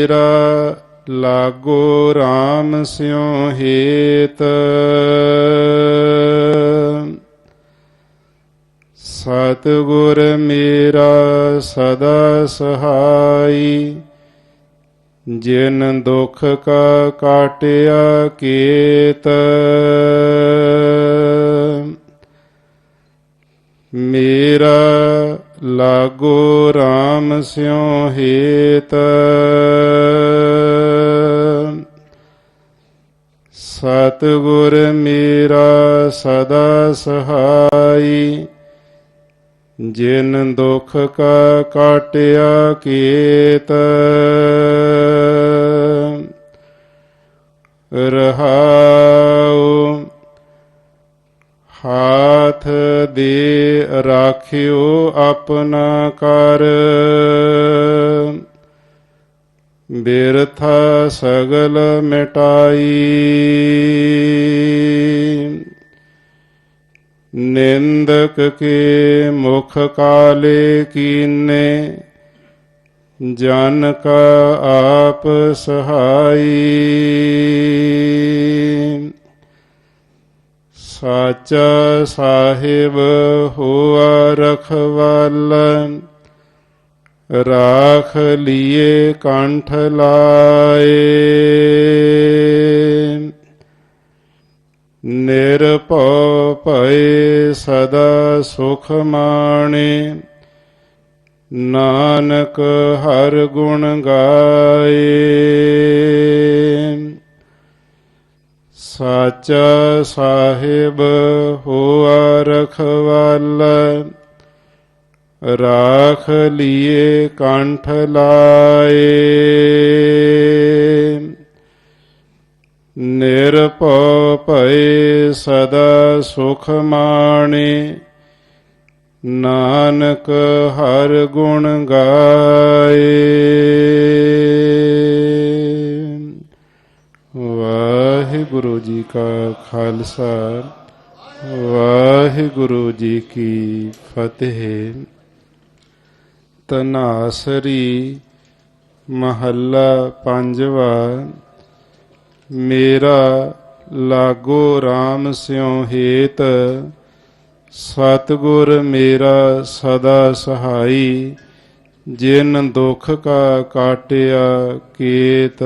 ਮੇਰਾ ਲਾਗੋ RAM ਸਿਉ ਹੇਤ। ਸਤਿਗੁਰ ਮੇਰਾ ਸਦਾ ਸਹਾਈ, ਜਿਨ ਦੁਖ ਕਾ ਕਾਟਿਆ ਕੀਤ। ਮੇਰਾ ਲਾਗੋ RAM ਸਿਉ ਹੇਤ। ਸਤਿਗੁਰ ਮੇਰਾ ਸਦਾ ਸਹਾਈ। ਜਿਨ ਦੁਖ ਕਾ ਕਾਟਿਆ ਕੀਤ। ਰਹਾਉ, ਹਾਥ ਦੇ ਰਾਖਿਓ ਆਪਣਾ ਕਰ। ਬਿਰਥਾ ਸਗਲ ਮਿਟਾਈ। ਨਿੰਦਕ ਕੇ ਮੁਖ ਕਾਲੇ ਕੀਨੇ, ਜਨ ਕਾ ਆਪ ਸਹਾਈ। ਸਾਚਾ ਸਾਹਿਬ ਹੋਆ ਰਖਵਾਲ। ਰਾਖ ਲੀਏ ਕੰਠ ਲਾਏ। ਨਿਰਭਉ ਭਏ ਸਦਾ ਸੁਖ ਮਾਣੇ। ਨਾਨਕ ਹਰ ਗੁਣ ਗਾਏ। ਸਾਚਾ ਸਾਹਿਬ ਹੋਆ ਰਖਵਾਲ, ਰਾਖ ਲੀਏ ਕੰਠ ਲਾਏ। ਨਿਰਭਉ ਭਏ ਸਦਾ ਸੁਖ ਮਾਣੇ, ਨਾਨਕ ਹਰ ਗੁਣ ਗਾਏ। ਵਾਹਿਗੁਰੂ ਜੀ ਕਾ ਖਾਲਸਾ, ਵਾਹਿਗੁਰੂ ਜੀ ਕੀ ਫਤਿਹ। ਤਨਾਸਰੀ ਮਹੱਲਾ ਪੰਜਵਾ, ਮੇਰਾ ਲਾਗੋ RAM ਸਿਉ ਹੇਤ, ਸਤਿਗੁਰ ਮੇਰਾ ਸਦਾ ਸਹਾਈ, ਜਿਨ ਦੁਖ ਕਾ ਕਾਟਿਆ ਕੀਤ।